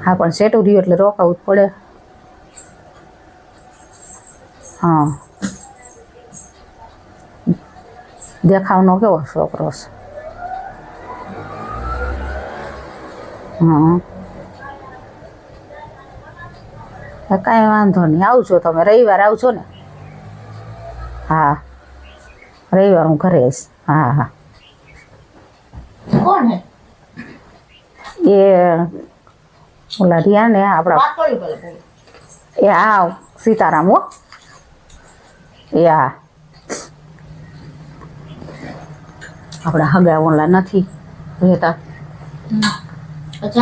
હા પણ સેટું રહ્યું એટલે રોકાવું જ પડે. હા. દેખાવનો કેવો છોકરો છે? હા કાંઈ વાંધો નહીં. આવજો તમે. રવિવાર આવજો ને. હા. રવિવાર હું ઘરે આવીશ. હા હા. કોણ એ ઓલા રહ્યા ને આપણા. એ આવ સીતારામ હો. એ આ. આપણા હગા ઓલા નથી રહેતા.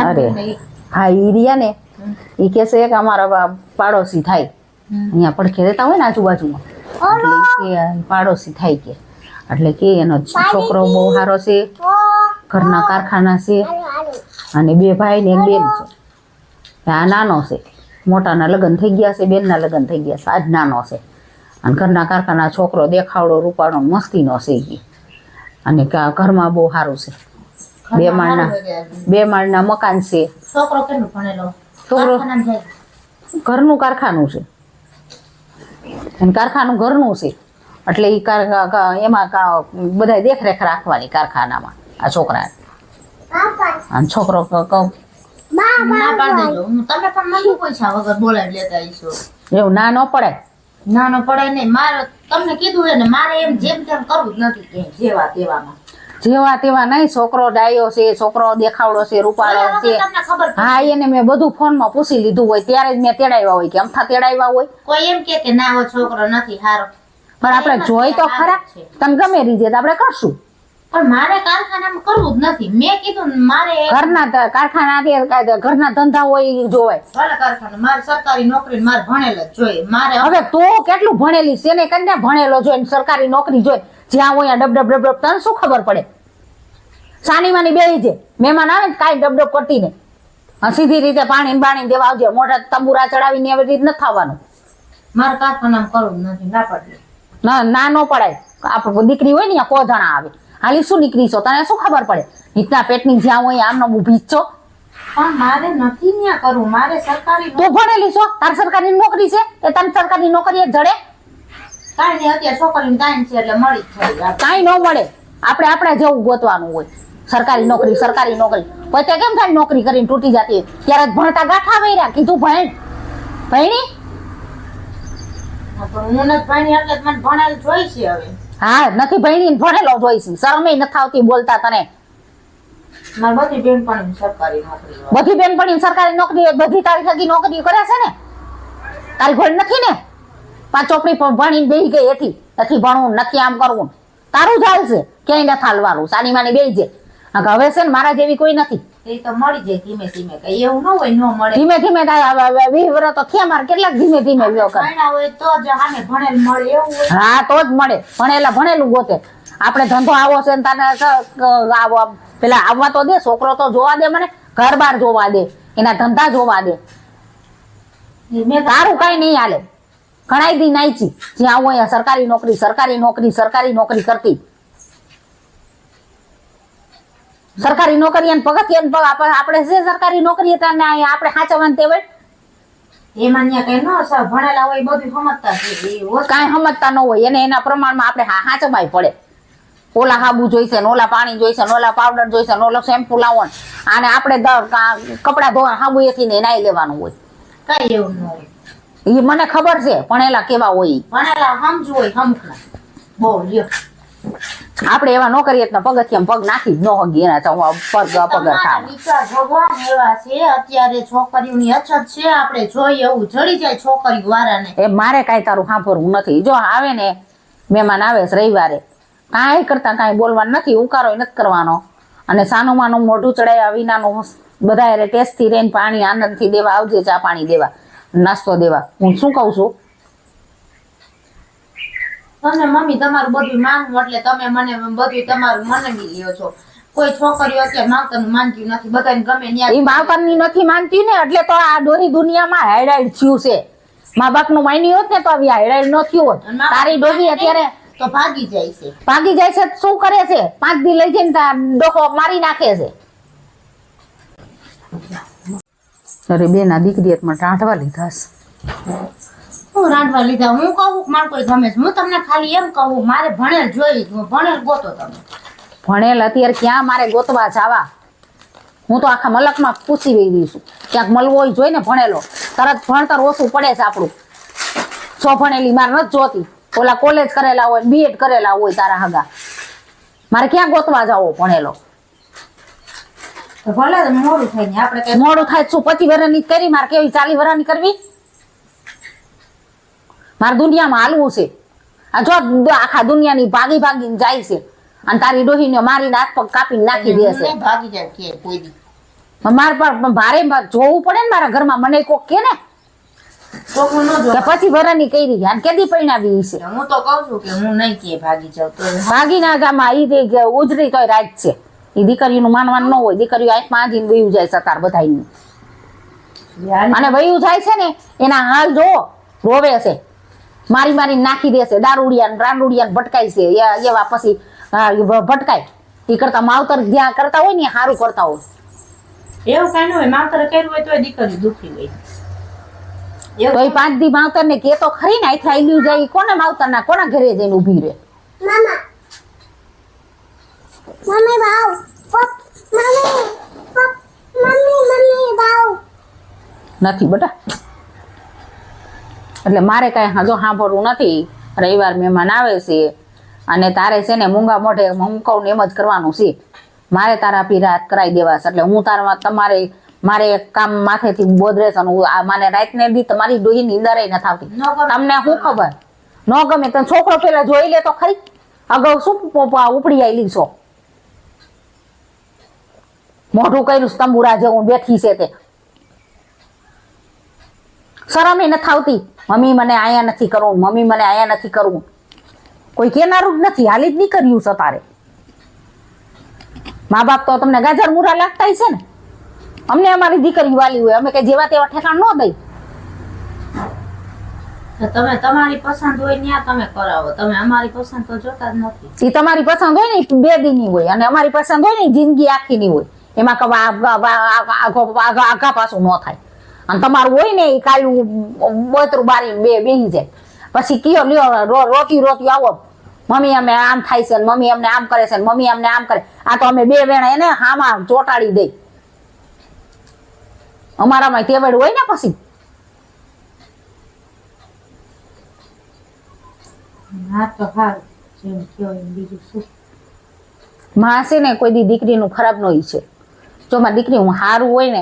અરે. હા એ રહ્યા ને એ કહે છે કે અમારા પાડોશી થાય. અહીંયા પડખે રહેતા હોય ને આજુબાજુમાં. એટલે કે પાડોશી થાય કે. એટલે કે એનો છોકરો બહુ સારો છે ઘરના કારખાના છે. અને બે ભાઈ ને એક બેન છે. આ નાનો છે. મોટાના લગ્ન થઈ ગયા છે બેનના લગ્ન થઈ ગયા છે. આજ નાનો છે. અને ઘરના કારખાના છોકરો દેખાવડો રૂપાળો ને મસ્તીનો છે એ અને ઘરમાં બહુ સારું છે. બે માળના બે માળના મકાન છે. છોકરો છોકરો- ઘરનું કારખાનું છે. અને કારખાનું ઘરનું છે. એટલે એ એમાં કા- બધાય દેખરેખ રાખવાની કારખાનામાં આ છોકરા અને છોકરો ના પાડી દેજો હું તમે પણ મને પૈસા વગર બોલાવી લેતા આવીશો. એવું ના ન પડે? ના ન પડે નહીં મારે તમને કીધું હે ને મારે એમ જેમ તેમ કરવું જ નથી કે જેવા તેવામાં. જેવા તેવા નહીં છોકરો ડાયો છે છોકરો દેખાવડો છે રૂપાળો છે. હા એને મેં બધું ફોનમાં પૂછી લીધું હોય ત્યારે જ મેં તેડાવ્યા હોય કે અમથા તેડાવ્યા હોય? કોઈ એમ કે કે ના હોય છોકરો નથી સારો પણ આપણે જોઈ તો ખરા. તમે ગમે રીજે આપણે કરશું. પણ મારે કારખાનામાં કરવું જ નથી. મેં કીધું મારે ઘરના કારખાના કે ઘરના ધંધા હોય જોવાય. ભલે કારખાના મારે સરકારી નોકરી મારે ભણેલ જ જોઈએ. મારે હવે તો કેટલું ભણેલી છે? ને કન્યા ભણેલો જોઈએ સરકારી નોકરી જોઈએ જ્યાં હોય ડબ ડબ ડબ ડબ તને શું ખબર પડે? સાની માની બેહી છે. મહેમાન આવે ને કાંઈ ડબ ડબ કરતી ને સીધી રીતે પાણી બાણી દેવા આવજે. મોટા તંબુરા ચડાવીને એવી રીત નથી થવાનું. મારે કારખાનામાં કરવું નથી. ના પડે. ના ના નો પડાય. આપણે દીકરી હોય ને ત્યાં કોધણા આવે. હાલી શું નીકળી છો? તને શું ખબર પડે? રીતના પેટની જ્યાં હોય આમનો ઊભી છો. પણ મારે નથી ન્યા કરવું મારે સરકારી તું ભણેલી છો? તાર સરકારી નોકરી છે? કે તને સરકારી નોકરી જડે? કાંઈ નહીં અત્યારે છોકરીને ટાઈમ છે એટલે મળી જાય. કાંઈ ન મળે. આપણે આપણે જેવું ગોતવાનું હોય. સરકારી નોકરી સરકારી નોકરી. પોતે કેમ થાય નોકરી કરીને તૂટી જતી ત્યારે ભણતા ગાંઠા વૈરા કીધું ભણ. ભણી? હા, નથી ભણી એટલે મને ભણેલ જોઈ છે હવે. હા નથી ભણી ભણેલો જોઈશી. શરમે નથી આવતી બોલતા તને. બધી બેનપણી સરકારી નોકરી. બધી બેનપણી સરકારી નોકરી બધી તારી થકી નોકરી કરે છે ને? તારી ઘોડ નથી ને? પાંચ ચોપડી ભણીને બેહી ગઈ એથી નથી ભણવું નથી આમ કરવું. તારું જ હાલશે ક્યાંય નથી હાલવાનું. સાની માની બેસી છે. હવે છે ને મારા જેવી કોઈ નથી. એ તો મળી જાય ધીમે ધીમે કઈ એવું ન હોય ન મળે. ધીમે ધીમે વીસ તો થયા મારે કેટલાક ધીમે ધીમે વ્યો કરે. હોય તો જ આને ભણેલ મળે એવું હોય. હા તો જ મળે. ભણેલા ભણેલું ગોતે. આપણે ધંધો આવો છે ને તને આવો પેલા આવવા તો દે છોકરો તો જોવા દે મને ઘર બાર જોવા દે એના ધંધા જોવા દે. તારું કઈ નહીં હાલે. ઘણા દી નાઈચી જ્યાં હોય ત્યાં સરકારી નોકરી સરકારી નોકરી સરકારી નોકરી કરતી. સરકારી નોકરી અને પગથિયાને પગ આપણે છે સરકારી નોકરી હતા ને અહીંયા આપણે સાચવવાનું એમાં ન ભણેલા હોય બધું સમજતા છે એ વસ્તુ કાંઈ સમજતા ન હોય. એને એના પ્રમાણમાં આપણે હા સાચવાય પડે. ઓલા હાબુ જોઈશે ને ઓલા પાણી જોઈશે ને ઓલા પાવડર જોઈશે ને ઓલો શેમ્પુ લાવો અને આપણે કા- કપડાં ધોવા હાબુ એથી ને નાઈ લેવાનું હોય. કઈ એવું ન હોય. એ મને ખબર છે ભણેલા કેવા હોય. ભણેલા સમજવું હોય સમજના બહુ લ્યો. આપણે એવા ન કરીએ તો પગથિયા પગ નાખી જ ન હગી એના ચવા પગ પગર વિચાર ભગવાન એવા છે અત્યારે છોકરીઓની અછત છે આપણે જોઈએ એવું જડી જાય છોકરી વારાને. એ મારે કાંઈ તારું સાંભળવું નથી. જો આવે ને મહેમાન આવે છે રવિવારે કાંઈ કરતા કાંઈ બોલવાનું નથી ઉકારો નથી કરવાનો. અને સાનું માનું મોઢું ચડાવ્યા વિનાનું બધા એને ટેસ્ટથી રહીને પાણી આનંદથી દેવા આવજે ચા પાણી દેવા નાસ્તો દેવા. હું શું કહું છું? તમને મમ્મી તમારું બધું માનવું એટલે તમે મને બધું તમારું મનાવી લ્યો છો. કોઈ છોકરીઓ અત્યારે માવતરનું માનતી નથી બધાને ગમે એ ન્યા માવતરની નથી માનતી ને એટલે તો આ દોરી દુનિયામાં હાઈલાઇટ થયું છે. મા બાપનું માન્યું હોત ને તો આવી હાઈલાઇટ ન થયું હોત. તારી ડોબી અત્યારે તો ભાગી જાય છે. ભાગી જાય છે શું કરે છે? પાંચ દી લઈ જઈને ડોકો મારી નાખે છે. અરે બેના દીકરી રાંધવા લીધા છે. હું રાંધવા લીધા. હું કહું મારે કોઈ ગમે છે. હું તમને ખાલી એમ કહું મારે ભણેલ જોઈ ભણેલ ગોતો તમે. ભણેલ અત્યારે ક્યાં મારે ગોતવા જાવા? હું તો આખા મલકમાં પૂછી રહી છું. ક્યાંક મળવો જોઈ ને ભણેલો. તરત ભણતર ઓછું પડે છે આપણું. છો ભણેલી મારે નથી જોતી. ઓલા કોલેજ કરેલા હોય બીએડ કરેલા હોય તારા હગા. મારે ક્યાં ગોતવા જાવો ભણેલો? ભલે મોડું થાય ને આપણે મોડું થાય શું? પચીસ વર્ષની કરી? મારે કેવી ચાલી વર્ષની કરવી? મારે દુનિયામાં હાલવું છે. આ જો આખા દુનિયાની ભાગી ભાગીને જાય છે. અને તારી ડોહીને મારીને હાથ પગ કાપીને નાખી દે છે. ભાગી જાય કે કોઈ દી. મારે પર ભારે જોવું પડે ને મારા ઘરમાં. મને કોક કે ને. ન પછી વરાની કરી અને કેદી પૈણાવી છે? હું તો કહું છું કે હું નહીં કે ભાગી જાઉં તો ભાગીના ગામમાં ઈ દે કે ઉજળી તોય રાત છે. ઈ દીકરીનું માનવાનું ન હોય. દીકરીઓ આંખમાં આજીને વયું જાય સતાર બધાની અને વયું જાય છે ને એના હાલ જો રોવે છે. મારી મારી નાખી દેશે દારૂડિયા ને રાંડુડિયા ભટકાય છે. એવા પછી ભટકાય. એ કરતા માવતર જ્યાં કરતા હોય ને સારું કરતા હોય. એવું કઈ હોય માવતરે કર્યું હોય તોય દીકરી દુખી હોય. તો પાંચ દી માવતર ને કે તો ખરી ને આથી આયલું જાય કોને માવતર ના કોના ઘરે જઈને ઊભી રહે. નથી બેટા. એટલે મારે કાંઈ હજુ સાંભળવું નથી. રવિવાર મહેમાન આવે છે અને તારે છે ને મૂંગા મોઢે હું કહું ને એમ જ કરવાનું છે. મારે તારા પીરાત કરાવી દેવાશે એટલે હું તારા તમારે મારે કામ માથેથી બોધરે અને આ મને રાતને દી તમારી ડોહી નીંદર નથી આવતી. ન તમને શું ખબર? ન ગમે તને છોકરો પેલા જોઈ લે તો ખરી. અગાઉ શું પ- પ- ઉપડી આવેલી છો? મોઢું કર્યું તંબુરા જેવું બેઠી છે તે. શરમ નથી આવતી મમ્મી મને આયા નથી કરવું મમ્મી મને આયા નથી કરવું. કોઈ કેનારું જ નથી હાલી જ નહીં કર્યું છે તારે. મા બાપ તો તમને ગાજર મુરા લાગતા છે ને. અમને અમારી દીકરી વાલી હોય અમે કઈ જેવા તેવા ઠેકાણ ન દઈ. તમે તમારી પસંદ હોય ત્યાં તમે કરાવો. તમે અમારી પસંદ તો જોતા જ નથી. એ તમારી પસંદ હોય ને બે દીની હોય. અને અમારી પસંદ હોય ને જિંદગી આખીની હોય. એમાં આગા પાછું ન થાય. અને તમારું હોય ને એ કાલું બતરું બારી બે બેહી જાય. પછી કયો લ્યો રો- રોતી રોતી આવો. મમ્મી અમે આમ થાય છે મમ્મી અમને આમ કરે છે મમ્મી અમને આમ કરે. આ તો અમે બે વેણા એને હામાં ચોટાડી દઈ. અમારામાં તેવડ હોય ને પછી. માં છે ને કોઈ દી દીકરીનું ખરાબ નો છે જો મારી દીકરી હું સારું હોય ને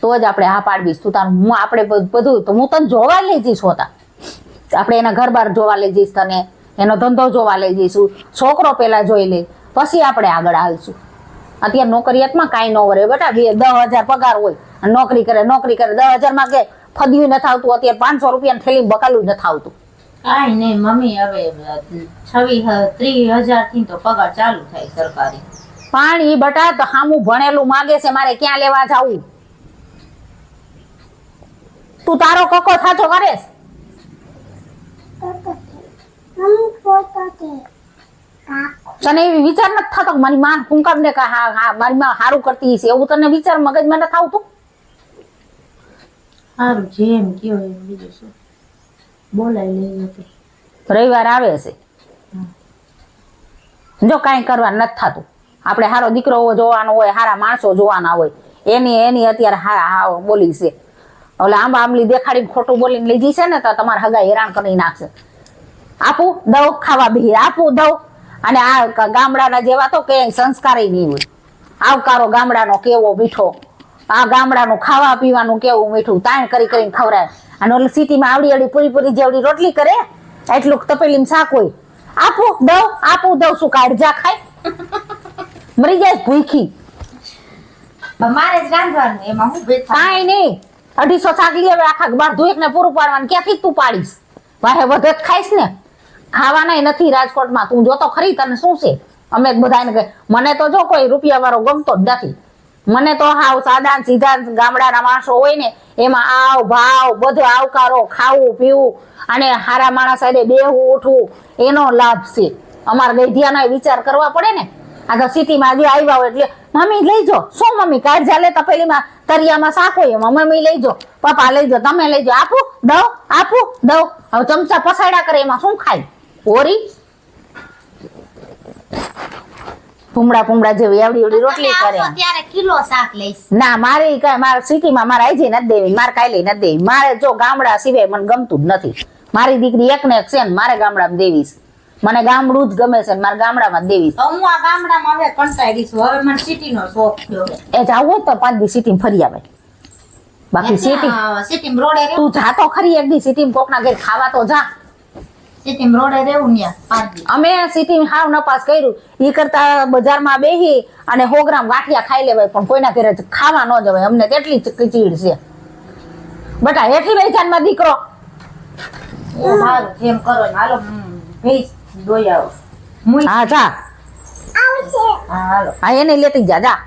તો જ આપણે હા પાડવીશ. તું તારું હું આપણે બધું તો હું તને જોવા લઈ જઈશ હોતા. આપણે એના ઘર બાર જોવા લઈ જઈશ તને એનો ધંધો જોવા લઈ જઈશું છોકરો પહેલાં જોઈ લે પછી આપણે આગળ હાલશું. અત્યારે નોકરિયાતમાં કાંઈ ન વરે બેટા બે દસ હજાર પગાર હોય અને નોકરી કરે નોકરી કરે દસ હજારમાં કે ફદ્યું નથી આવતું અત્યારે પાંચસો રૂપિયાની થેલી બકાલું નથી આવતું. કાંઈ નહીં મમ્મી હવે છવ્વીસ ત્રીસ હજારથી તો પગાર ચાલુ થાય સરકારી. પાણી બટા તો હામું ભણેલું માગે છે મારે ક્યાં લેવા જાવું? તું તારો કકો સાચો. Kaku. તને એવી વિચાર નથી થતો કે મારી માં કુંકામ ને હા હા મારી માં સારું કરતી હશે? એવું તને વિચાર મગજમાં નથી આવતું? સારું જેમ કયો એમ બીજું શું? બોલાવી લઈ રવિવાર આવે છે. જો કાંઈ કરવા નથી થતું. આપણે સારો દીકરો જોવાનો હોય સારા માણસો જોવાના હોય એની એની અત્યારે હા હા બોલી છે. ઓલે આંબા આંબલી દેખાડીને ખોટું બોલીને લીધી છે ને તો તમારા હગા હેરાન કરી નાખશે. આપું દઉં ખાવા બી. આપું દઉં અને આ ગામડાના જેવા તો કે સંસ્કારી નહીં હોય. આવકારો ગામડાનો કેવો મીઠો. આ ગામડાનું ખાવા પીવાનું કેવું મીઠું. તાણ કરી કરીને ખવડાય અને ઓલી સિટીમાં આવડી આવડી પૂરી પૂરી જેવડી રોટલી કરે એટલું તપેલી શાક હોય. આપું દઉં આપું દઉં શું કાઢજા ખાય? મરી જાય ભૂખી. મારે જ રાંધવાનું એમાં હું કાંઈ નહીં. અઢીસો શાક લઈ આવે આખા બાર ધોઈક ને પૂરું પાડવાનું. ક્યાંથી તું પાડીશ? વાહે વધે ખાઈશ ને. ખાવાનાય નથી રાજકોટમાં. તું જોતો ખરી તને શું છે? અમે બધાને મને તો જો કોઈ રૂપિયા વાળો ગમતો જ નથી. મને તો હાવ સાદા સીધા ગામડાના માણસો હોય ને, એમાં આવ ભાવ, બધો આવકારો, ખાવું, પીવું અને હારા માણસ સાથે બેહવું ઉઠવું એનો લાભ છે. અમારે ગઈઢિયાનો વિચાર કરવા પડે ને. આ તો સિટીમાં હજી આવ્યા હોય એટલે મમ્મી લઈ જો. શું મમ્મી કાઢજા લેતા પેલીમાં તરિયામાં શાક હોય એમાં. મમ્મી લઈ જો. પપ્પા લઈ જો. તમે લઈ જો. આપું? દઉં? આપું? દઉં. હવે ચમચા પસાડા કરે એમાં. શું ખાય? ઓરી? ભૂમડા ભૂમડા જેવી એવડી એવડી રોટલી કરે. ત્યારે કિલો શાક લઈશ. ના મારે કાંઈ મારા સિટીમાં મારે આઈ નથી દેવી. મારે કાંઈ નથી દેવી. મારે જો ગામડા સિવાય મને ગમતું જ નથી. મારી દીકરી એક ને એક છે ને મારે ગામડામાં દેવીશ મને ગામડું જ ગમે છે ને મારે ગામડામાં દેવી હું આ ગામડામાં હવે કંટાળી છું. હવે મને સિટીનો શોખ થયો. એ જાવ તો પાંચ દી સિટી ફરી આવે. બાકી સિટી સિટી રોડે તું જા તો ખરી એક દી સિટીમાં કોકના ઘેર ખાવા તો જા. સિટી રોડે રહેવું ને પાંચ અમે સિટીમાં હાવ નપાસ કર્યું. ઈ કરતા બજારમાં બેહી અને સો ગ્રામ ગાંઠિયા ખાઈ લેવાય પણ કોઈના ઘરે ખાવા ન જવાય. અમને કેટલી ચીડ છે. બટા હેઠી બેચાનમાં દીકરો. સારું જેમ કરો હાલો. ભેંસ. દોઈ આવો. હા જા. હા એને લેતી જા જા.